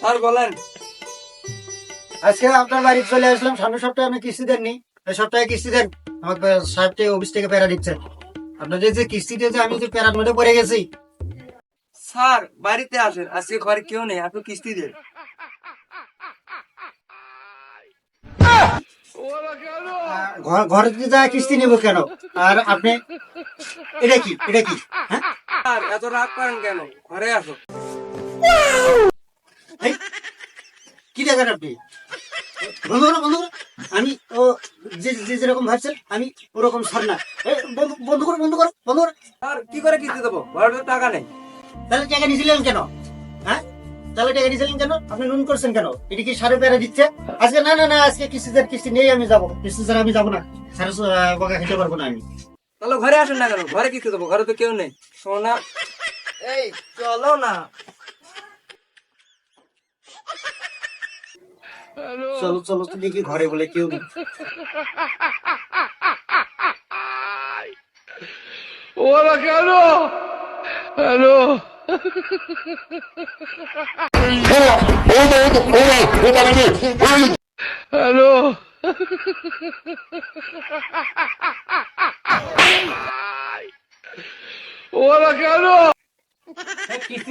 Sir, বলেন। আজকে আপনার বাড়ি চলে আসলাম, সামনের সপ্তাহে আপনি কিস্তি দেননি। এই সপ্তাহে কিস্তি দেন। আমাকে সাহেব অফিস থেকে প্যারা দিচ্ছেন। আপনাদের যে কিস্তি দিয়েছে আমি যে প্যারার মধ্যে পড়ে গেছি স্যার বাড়িতে আসেন। আজকে ঘরে কেউ নেই আপনি কিস্তি দেন। ঘরে দিয়ে যা কিস্তি নেব কেন? আর আপনি এটা কি? এটা কি? হ্যাঁ? এত রাগ করেন কেন? ঘরে আসো কি দেখেন আপনি? বন্ধু আমি ও যে যে যেরকম ভাবছেন আমি ওরকম ছাড় না। বন্ধু করো বন্ধু করো বন্ধু করো। স্যার কি করে কিস্তি দেবো? ঘরে টাকা নেই। তাহলে টাকা নিয়েছিলেন কেন? হ্যাঁ? তাহলে টাকা নিয়েছিলেন কেন? আপনি নুন করছেন কেন? এটি কি সাড়ে পেরা দিচ্ছে? আজকে না না না আজকে কিস্তিদের কিস্তি নেই আমি যাব। কিস্তি ছাড়া আমি যাব না। সাড়ে বকা খেতে পারব না আমি। তাহলে ঘরে আসেন না কেন? ঘরে কিস্তি দেবো ঘরে তো কেউ নেই। সোনা এই চলো না। চলো চলো তো দেখি ঘরে বলে কেউ নেই? কিস্তি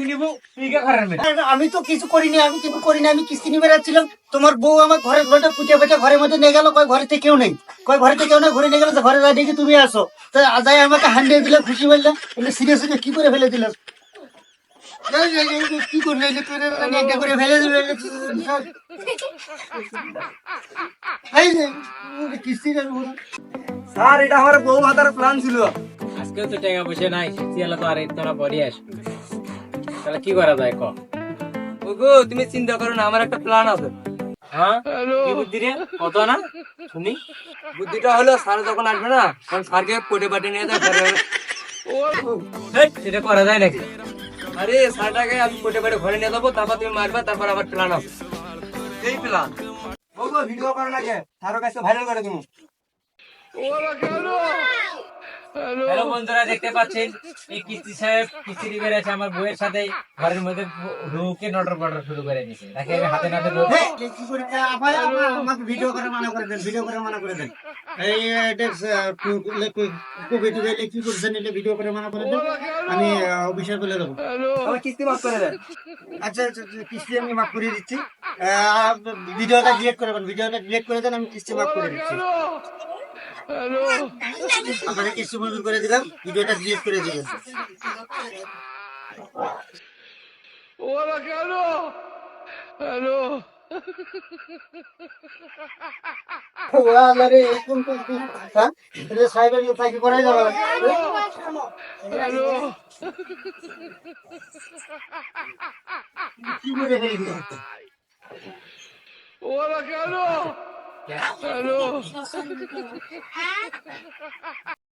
নিবো? তুই ঘরে আরে, আমি তো কিছু করিনি আমি কিছু করিনি আমি কিস্তি নিয়ে বেড়াচ্ছিলাম তোমার বউ আমার ঘরের ঘরটা পুঁটে পেটে ঘরের মধ্যে নিয়ে গেল কয় ঘরেতে কেউ নেই। কয় ঘরেতে কেউ নেই ঘরে নিয়ে গেল ঘরে যা দেখি তুমি আসো। তো যাই আমাকে হান্ডিয়ে দিলে খুশি বললে বলে সিরিয়াস কি করে ফেলে দিলে? এই, এই, এই, এই, কি করে ফেলে দিলে এই যে কিস্তি স্যার এটা আমার বউ হাতার প্ল্যান ছিল আজকেও তো টাকা পয়সা নাই সিয়ালে তো আর তোরা বডি আসবে তাহলে কি করা যায় ক ওগো তুমি চিন্তা করো না আমার একটা প্ল্যান আছে হ্যাঁ কি বুদ্ধি রে কত না শুনি বুদ্ধিটা হলো স্যার যখন আসবে না তখন স্যারকে কোটে পাটে নিয়ে যায় সেটা করা যায় নাকি আরে স্যারটাকে আমি কোটে পাটে ঘরে নিয়ে যাব, তারপর তুমি মারবা, তারপর আবার প্ল্যান আছে সেই প্ল্যান ভিডিও করো না কে? কাছে ভাইরাল করে তুমি। হ্যালো বন্ধুরা দেখতে পাচ্ছেন? এই কিস্তি সাহেব কিস্তি দিবে আছে আমার বউয়ের সাথে। ঘরের মধ্যে ঢুকে নটর পটর শুরু করে দিয়েছে। তাকে আমি হাতে নাতে ধরে কি করে আবার আবার আমাকে ভিডিও করে মানা করে দেন ভিডিও করে মানা করে দেন। এই এটা কোভিড কি করছেন এটা ভিডিও করে মানা করে দেন। আমি আহ, অফিসে বলে দেবো আমার কিস্তি মাফ করে দেন। আচ্ছা আচ্ছা আচ্ছা, কিস্তি আমি মাফ করে দিচ্ছি। আহ, ভিডিওটা ডিলিট করে দেন ভিডিওটা ডিলিট করে দেন আমি কিস্তি মাফ করে দিচ্ছি। কিস্তি মঞ্জুর করে দিলাম ভিডিওটা ডিলিট করে দিবেন। ওরা আল্লাহরে, এরকম তো কি- হ্যাঁ? এটা সাহেবের তাকে করাই যাবে না। কি করে ফেলি দিলাম?